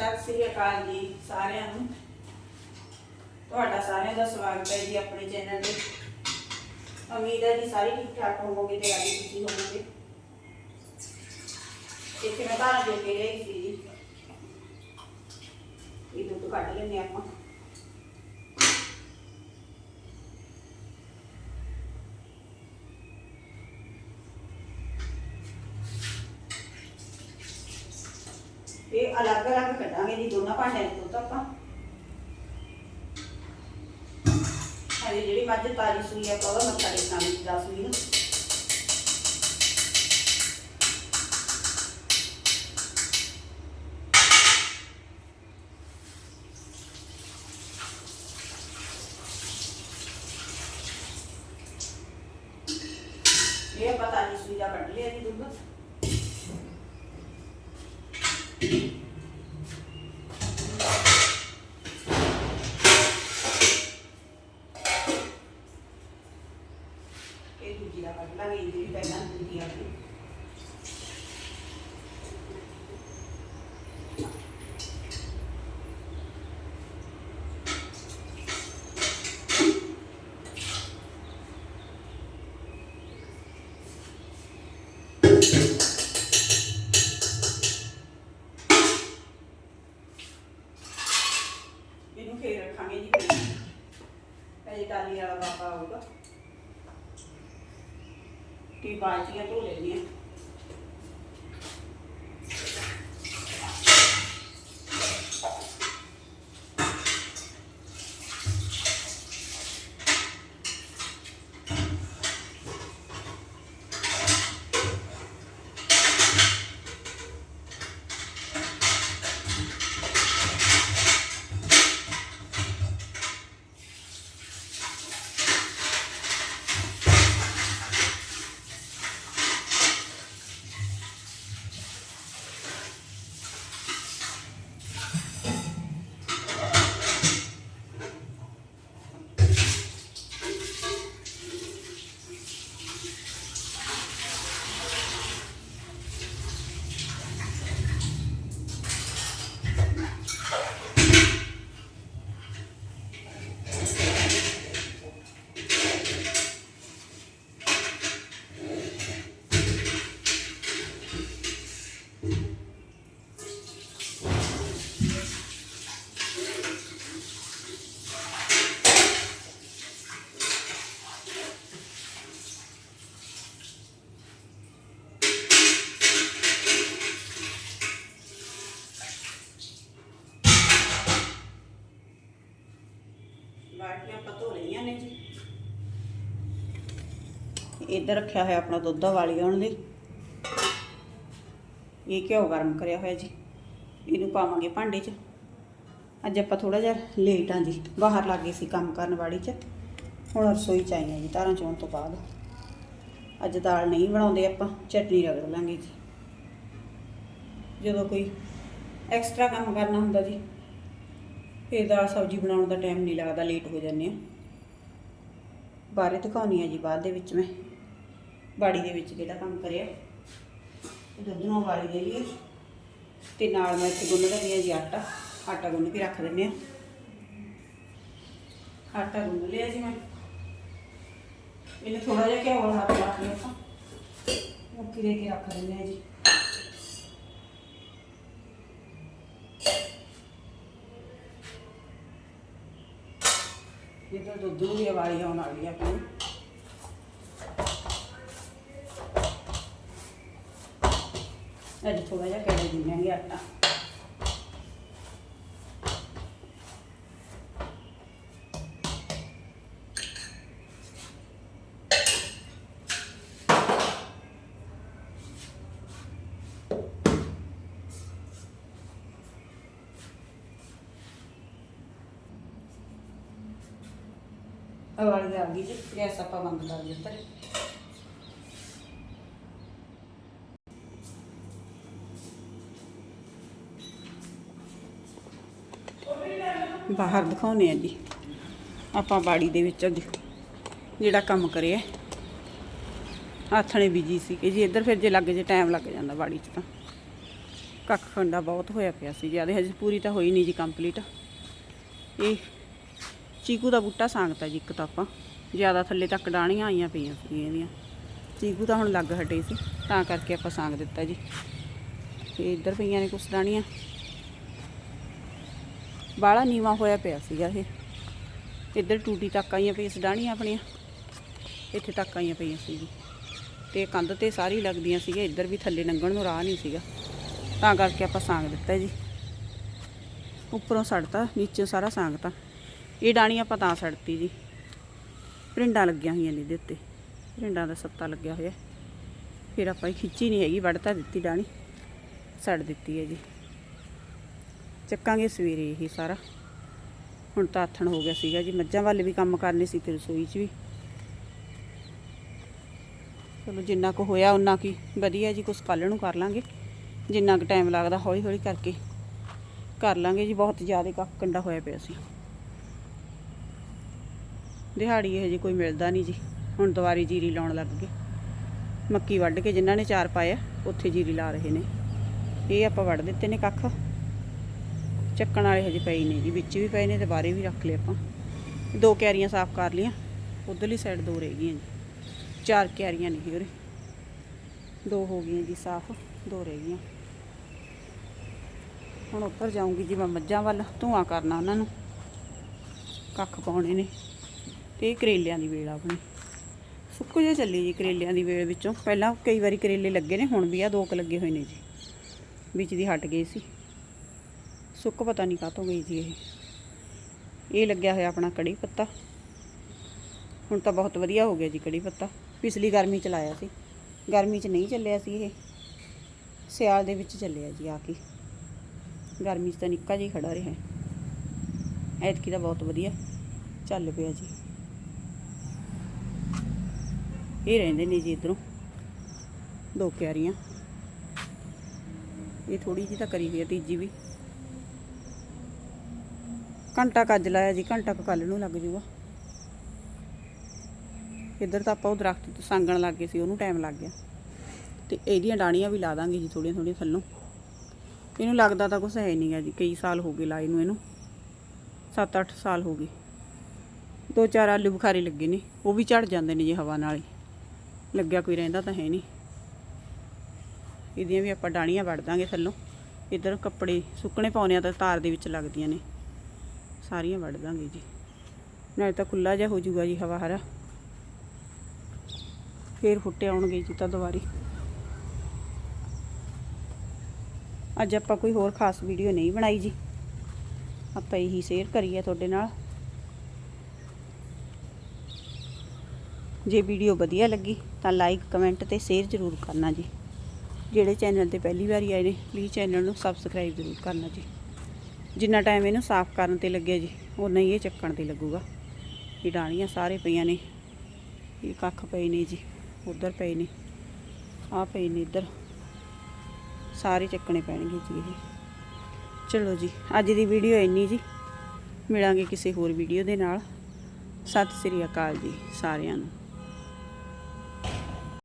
ਸਤਿ ਸ੍ਰੀ ਅਕਾਲ ਜੀ ਸਾਰਿਆਂ ਨੂੰ। ਤੁਹਾਡਾ ਸਾਰਿਆਂ ਦਾ ਸਵਾਗਤ ਹੈ ਜੀ ਆਪਣੇ ਚੈਨਲ ਤੇ। ਉਮੀਦ ਹੈ ਜੀ ਸਾਰੇ ਠੀਕ ਠਾਕ ਹੋਵੋਗੇ ਤੇ ਆਗੇ ਤੁਸੀਂ ਹੋਵੋਗੇ। ਇੱਥੇ ਮੈਂ ਤਾਂ ਜੋ ਕੇ ਰਹੀ ਸੀ ਇਹ ਦੁੱਧ ਕੱਢ ਲੈਂਦੇ ਆਪਾਂ। ਅਲੱਗ ਅਲੱਗ ਕੱਢਾਂਗੇ ਜੀ, ਦੋਨਾਂ ਭਾਂਡਿਆਂ ਦੇ ਦੁੱਧ ਆਪਾਂ। ਹਜੇ ਜਿਹੜੀ ਮੱਝ ਤਾਜੀ ਸੂਈ ਆ, ਆਪਾਂ ਮੱਥਾ ਟੇਕਾਂਗੇ ਜੀ 10 ਮਿੰਟ ਇਹ ਆਪਾਂ ਤਾਜੀ ਸੂਈ ਦਾ ਕੱਢ ਲਿਆ ਜੀ ਦੁੱਧ ਇਹ ਦੂਜੀ ਦਾ ਕੱਢ ਲਾਂਗੇ ਕਿ ਬਾਲਟੀਆਂ ਧੋ ਲੈਣੀਆਂ ਬਾਲਟੀਆਂ ਆਪਾਂ ਧੋ ਲਈਆਂ ਨੇ ਜੀ ਇੱਧਰ ਰੱਖਿਆ ਹੋਇਆ ਆਪਣਾ ਦੁੱਧ ਵਾਲੀ ਆਉਣ ਲਈ। ਇਹ ਘਿਓ ਗਰਮ ਕਰਿਆ ਹੋਇਆ ਜੀ। ਇਹਨੂੰ ਪਾਵਾਂਗੇ ਭਾਂਡੇ 'ਚ। ਅੱਜ ਆਪਾਂ ਥੋੜਾ ਜਿਹਾ ਲੇਟ ਆਂ ਜੀ। ਬਾਹਰ ਲੱਗ ਗਏ ਸੀ ਕੰਮ ਕਰਨ ਵਾਲੀ 'ਚ। ਹੁਣ ਰਸੋਈ 'ਚ ਆਈਆਂ ਜੀ ਤਾਰਾਂ ਚੋਣ ਤੋਂ ਬਾਅਦ। ਅੱਜ ਦਾਲ ਨਹੀਂ ਬਣਾਉਂਦੇ ਆਪਾਂ, ਚਟਨੀ ਰਗੜ ਲਾਂਗੇ ਜੀ। ਜਦੋਂ ਕੋਈ ਐਕਸਟਰਾ ਕੰਮ ਕਰਨਾ ਹੁੰਦਾ ਜੀ, ਫਿਰ ਦਾਲ ਸਬਜ਼ੀ ਬਣਾਉਣ ਦਾ ਟਾਈਮ ਨਹੀਂ ਲੱਗਦਾ ਲੇਟ ਹੋ ਜਾਂਦੇ ਆ। ਬਾਰੇ ਦਿਖਾਉਣੀ ਆ ਜੀ ਬਾਅਦ ਦੇ ਵਿੱਚ ਮੈਂ। ਬਾੜੀ ਦੇ ਵਿੱਚ ਜਿਹੜਾ ਕੰਮ ਕਰਿਆ? ਦੁੱਧ ਨੂੰ ਉਬਾਲੀ ਦੇ ਲਈ ਤੇ ਨਾਲ ਮੈਂ ਇੱਥੇ ਗੁੰਨ ਦਿੰਦੀ ਆ ਜੀ ਆਟਾ। ਆਟਾ ਗੁੰਨ ਕੇ ਰੱਖ ਦਿੰਦੇ ਆ। ਆਟਾ ਗੁੰਨ ਲਿਆ ਜੀ ਮੈਂ। ਇਹਨੇ ਥੋੜਾ ਜਿਹਾ ਘਿਓ ਵਾਲਾ ਹੱਥ ਲਾ ਕੇ ਆਪਾਂ। ਮੁੱਕੀ ਦੇ ਕੇ ਰੱਖ ਦਿੰਦੇ ਆ ਜੀ। ਇਹ ਤਾਂ ਦੁੱਧ ਨੂੰ ਵੀ ਉਬਾਲੀ ਆਉਣ ਵਾਲੀ ਆ ਆਪਣੀ। ਅੱਜ ਥੋੜਾ ਜਿਹਾ ਕਹਿ ਦਿੰਦੇ ਆਟਾ ਉਬਾਲੀ ਆ ਗਈ ਬਾਹਰ ਦਿਖਾਉਨੇ ਆ ਜੀ। ਆਪਾਂ ਬਾੜੀ ਦੇ ਵਿੱਚ ਅੱਜ ਜਿਹੜਾ ਕੰਮ ਕਰਿਆ। ਆਥਣੇ ਬੀਜੀ ਸੀ ਕਿ ਜੀ। ਇੱਧਰ ਫਿਰ ਜੇ ਲੱਗ ਜੇ ਟਾਈਮ ਲੱਗ ਜਾਂਦਾ ਬਾੜੀ 'ਚ ਤਾਂ। ਕੱਖ ਖੰਡਾ ਬਹੁਤ ਹੋਇਆ ਪਿਆ ਸੀ ਜ਼ਿਆਦਾ ਹਜੇ ਪੂਰੀ ਤਾਂ ਹੋਈ ਨਹੀਂ ਜੀ ਕੰਪਲੀਟ ਇਹ ਚੀਕੂ ਦਾ ਬੂਟਾ ਸਾਂਗਤਾ ਜੀ ਇੱਕ ਤਾਂ ਆਪਾਂ। ਜ਼ਿਆਦਾ ਥੱਲੇ ਤੱਕ ਡਾਣੀਆਂ ਆਈਆਂ ਪਈਆਂ ਸੀ ਇਹਦੀਆਂ ਚੀਕੂ ਤਾਂ ਹੁਣ ਲੱਗ ਹਟੇ ਸੀ। ਤਾਂ ਕਰਕੇ ਆਪਾਂ ਸਾਂਗ ਦਿੱਤਾ ਜੀ। ਤੇ ਇੱਧਰ ਪਈਆਂ ਨੇ ਕੁਛ ਡਾਣੀਆਂ ਬਾਲਾ ਨੀਵਾ ਹੋਇਆ ਪਿਆ ਸੀਗਾ ਇਹ। ਇੱਧਰ ਟੂਟੀ ਤੱਕ ਆਈਆਂ ਪਈਆਂ ਸੀ ਡਾਣੀਆਂ ਆਪਣੀਆਂ। ਇੱਥੇ ਤੱਕ ਆਈਆਂ ਪਈਆਂ ਸੀ ਜੀ ਤੇ ਕੰਧ ਤੇ ਸਾਰੀ ਲੱਗਦੀਆਂ ਸੀਗੀਆਂ, ਇੱਧਰ ਵੀ ਥੱਲੇ ਲੰਘਣ ਨੂੰ ਰਾਹ ਨਹੀਂ ਸੀਗਾ। ਤਾਂ ਕਰਕੇ ਆਪਾਂ ਸਾਂਗ ਦਿੱਤਾ ਜੀ। ਉੱਪਰੋਂ ਸੜਤਾ, ਨੀਚੇ ਸਾਰਾ ਸਾਂਗਤਾ ਇਹ ਡਾਣੀ ਆਪਾਂ ਤਾਂ ਸੜਤੀ ਜੀ। ਪ੍ਰਿੰਡਾਂ ਲੱਗੀਆਂ ਹੋਈਆਂ ਨੇ ਇਹਦੇ ਉੱਤੇ। ਪ੍ਰਿੰਡਾਂ ਦਾ ਸੱਤਾ ਲੱਗਿਆ ਹੋਇਆ। ਫਿਰ ਆਪਾਂ ਇਹ ਖਿੱਚੀ ਨਹੀਂ ਹੈਗੀ ਵੜਤਾ ਦਿੱਤੀ ਡਾਣੀ ਸੜ ਦਿੱਤੀ ਹੈ ਜੀ। ਚੱਕਾਂਗੇ ਸਵੇਰੇ ਇਹ ਸਾਰਾ। ਹੁਣ ਤਾਂ ਆਥਣ ਹੋ ਗਿਆ ਸੀਗਾ ਜੀ। ਮੱਝਾਂ ਵੱਲ ਵੀ ਕੰਮ ਕਰਨੇ ਸੀ ਤੇ ਰਸੋਈ 'ਚ ਵੀ। ਚਲੋ ਜਿੰਨਾ ਕੁ ਹੋਇਆ ਉਨਾ ਕੀ ਵਧੀਆ ਜੀ, ਕੁਛ ਕੱਲ੍ਹ ਨੂੰ ਕਰ ਲਾਂਗੇ। ਜਿੰਨਾ ਕੁ ਟਾਈਮ ਲੱਗਦਾ ਹੌਲੀ ਹੌਲੀ ਕਰਕੇ ਕਰ ਲਾਂਗੇ ਜੀ। ਬਹੁਤ ਜ਼ਿਆਦਾ ਕੱਖ ਕੰਡਾ ਹੋਇਆ ਪਿਆ ਸੀ। ਦਿਹਾੜੀ ਇਹ ਜੀ ਕੋਈ ਮਿਲਦਾ ਨਹੀਂ ਜੀ। ਹੁਣ ਦੁਬਾਰੀ ਜੀਰੀ ਲਾਉਣ ਲੱਗ ਗਏ। ਮੱਕੀ ਵੱਢ ਕੇ ਜਿਨ੍ਹਾਂ ਨੇ ਚਾਰ ਪਾਇਆ, ਉੱਥੇ ਜੀਰੀ ਲਾ ਰਹੇ ਨੇ। ਇਹ ਆਪਾਂ ਵੱਢ ਦਿੱਤੇ ਨੇ ਕੱਖ। ਚੱਕਣ ਵਾਲੇ ਹਜੇ ਪਏ ਨੇ ਜੀ, ਵਿੱਚ ਵੀ ਪਏ ਨੇ ਤੇ ਬਾਹਰੇ ਵੀ ਰੱਖ ਲਏ ਆਪਾਂ। ਦੋ ਕਿਆਰੀਆਂ ਸਾਫ਼ ਕਰ ਲੀਆਂ ਉਧਰਲੀ ਸਾਈਡ ਦੋ ਰਹਿ ਗਈਆਂ ਜੀ। ਚਾਰ ਕਿਆਰੀਆਂ ਨਹੀਂ ਉਰੇ। ਦੋ ਹੋ ਗਈਆਂ ਜੀ ਸਾਫ਼, ਦੋ ਰਹਿ ਗਈਆਂ। ਹੁਣ ਉੱਪਰ ਜਾਊਂਗੀ ਜੀ ਮੈਂ ਮੱਝਾਂ ਵੱਲ, ਧੂਆਂ ਕਰਨਾ ਉਹਨਾਂ ਨੂੰ। ਕੱਖ ਪਾਉਣੇ ਨੇ। ਤੇ ਇਹ ਕਰੇਲਿਆਂ ਦੀ ਵੇਲ ਆ ਆਪਣੀ। ਸੁੱਕ ਜੇ ਚੱਲੀ ਜੀ ਕਰੇਲਿਆਂ ਦੀ ਵੇਲ ਵਿੱਚੋਂ। ਪਹਿਲਾਂ ਕਈ ਵਾਰੀ ਕਰੇਲੇ ਲੱਗੇ ਨੇ, ਹੁਣ ਵੀ ਆ, ਦੋ ਕੁ ਲੱਗੇ ਹੋਏ ਨੇ ਜੀ। ਵਿੱਚ ਦੀ ਹਟ ਗਏ ਸੀ। ਸੁੱਕ ਪਤਾ ਨਹੀਂ ਕਾਹਤੋਂ ਗਈ ਜੀ ਇਹ। ਇਹ ਲੱਗਿਆ ਹੋਇਆ ਆਪਣਾ ਕੜੀ ਪੱਤਾ। ਹੁਣ ਤਾਂ ਬਹੁਤ ਵਧੀਆ ਹੋ ਗਿਆ ਜੀ ਕੜੀ ਪੱਤਾ। ਪਿਛਲੀ ਗਰਮੀ ਚ ਲਾਇਆ ਸੀ। ਗਰਮੀ ਚ ਨਹੀਂ ਚੱਲਿਆ ਸੀ ਇਹ। ਸਿਆਲ ਦੇ ਵਿੱਚ ਚੱਲਿਆ ਜੀ ਆ ਕੇ। ਗਰਮੀ 'ਚ ਤਾਂ ਨਿੱਕਾ ਜਿਹਾ ਹੀ ਖੜਾ ਰਿਹਾ। ਐਤਕੀ ਦਾ ਬਹੁਤ ਵਧੀਆ ਚੱਲ ਪਿਆ ਜੀ। ਇਹ ਰਹਿੰਦੇ ਨੇ ਜੀ ਇਧਰੋਂ। ਦੋ ਕਿਆਰੀਆਂ। ਇਹ ਥੋੜੀ ਜਿਹੀ ਤਾਂ ਕਰੀ ਹੋਈ ਆ, ਤੀਜੀ ਵੀ। ਘੰਟਾ ਕੱਜ ਲਾਇਆ ਜੀ, ਘੰਟਾ ਕੁ ਕੱਲ ਨੂੰ ਲੱਗ ਜੂਗਾ। ਇੱਧਰ ਤਾਂ ਆਪਾਂ ਉਹ ਦਰਖਤ ਤੋਂ ਸੰਗਣ ਲੱਗ ਗਏ ਸੀ, ਉਹਨੂੰ ਟਾਈਮ ਲੱਗ ਗਿਆ। ਤੇ ਇਹਦੀਆਂ ਡਾਣੀਆਂ ਵੀ ਲਾ ਦਾਂਗੇ ਜੀ ਥੋੜੀਆਂ ਥੋੜੀਆਂ ਥੱਲੋਂ। ਇਹਨੂੰ ਲੱਗਦਾ ਤਾਂ ਕੁਛ ਹੈ ਨਹੀਂਗਾ ਜੀ, ਕਈ ਸਾਲ ਹੋ ਗਏ ਲਾਏ ਨੂੰ ਇਹਨੂੰ। 7-8 ਸਾਲ ਹੋ ਗਏ। ਦੋ ਚਾਰ ਆਲੂ ਬੁਖਾਰੇ ਲੱਗੇ ਨੇ, ਉਹ ਵੀ ਝੜ ਜਾਂਦੇ ਨੇ ਜੀ ਹਵਾ ਨਾਲ ਹੀ। ਲੱਗਿਆ ਕੋਈ ਰਹਿੰਦਾ ਤਾਂ ਹੈ ਨਹੀਂ। ਇਹਦੀਆਂ ਵੀ ਆਪਾਂ ਡਾਣੀਆਂ ਵੜ ਦਾਂਗੇ ਥੱਲੋਂ। ਇੱਧਰ ਕੱਪੜੇ ਸੁੱਕਣੇ ਪਾਉਣੇ ਆ ਤਾਂ ਤਾਰ ਦੇ ਵਿੱਚ ਲੱਗਦੀਆਂ ਨੇ। ਸਾਰੀਆਂ ਵੱਢ ਦਾਂਗੇ ਜੀ। ਨਾਲੇ ਤਾਂ ਖੁੱਲਾ ਜਿਹਾ ਹੋ ਜਾਊਗਾ ਜੀ ਹਵਾ ਹਰਾ। ਫੇਰ ਫੁੱਟੇ ਆਉਣਗੇ ਜੀ ਤਾਂ ਦੁਬਾਰੀ। ਅੱਜ ਆਪਾਂ ਕੋਈ ਹੋਰ ਖਾਸ ਵੀਡੀਓ ਨਹੀਂ ਬਣਾਈ ਜੀ। ਆਪਾਂ ਇਹੀ ਸ਼ੇਅਰ ਕਰੀਏ ਤੁਹਾਡੇ ਨਾਲ। ਜੇ ਵੀਡੀਓ ਵਧੀਆ ਲੱਗੀ ਤਾਂ ਲਾਈਕ ਕਮੈਂਟ ਤੇ ਸ਼ੇਅਰ ਜ਼ਰੂਰ ਕਰਨਾ ਜੀ। ਜਿਹੜੇ ਚੈਨਲ ਤੇ ਪਹਿਲੀ ਵਾਰੀ ਆਏ ਨੇ ਪਲੀਜ਼ ਚੈਨਲ ਨੂੰ ਸਬਸਕ੍ਰਾਈਬ ਜ਼ਰੂਰ ਕਰਨਾ ਜੀ। ਜਿੰਨਾ ਟਾਈਮ ਇਹਨੂੰ ਸਾਫ਼ ਕਰਨ ਤੇ ਲੱਗਿਆ ਜੀ ਉਨਾ ਹੀ ਇਹ ਚੱਕਣ ਤੇ ਲੱਗੂਗਾ। ਇਹ ਡਾਣੀਆਂ ਸਾਰੇ ਪਈਆਂ ਨੇ। ਇਹ ਕੱਖ ਪਏ ਨੇ ਜੀ, ਉਧਰ ਪਏ ਨੇ, ਆਹ ਪਏ ਨੇ ਇੱਧਰ। ਸਾਰੇ ਚੱਕਣੇ ਪੈਣਗੇ ਜੀ ਇਹ। ਚਲੋ ਜੀ, ਅੱਜ ਦੀ ਵੀਡੀਓ ਇੰਨੀ ਜੀ। ਮਿਲਾਂਗੇ ਕਿਸੇ ਹੋਰ ਵੀਡੀਓ ਦੇ ਨਾਲ। ਸਤਿ ਸ੍ਰੀ ਅਕਾਲ ਜੀ ਸਾਰਿਆਂ ਨੂੰ।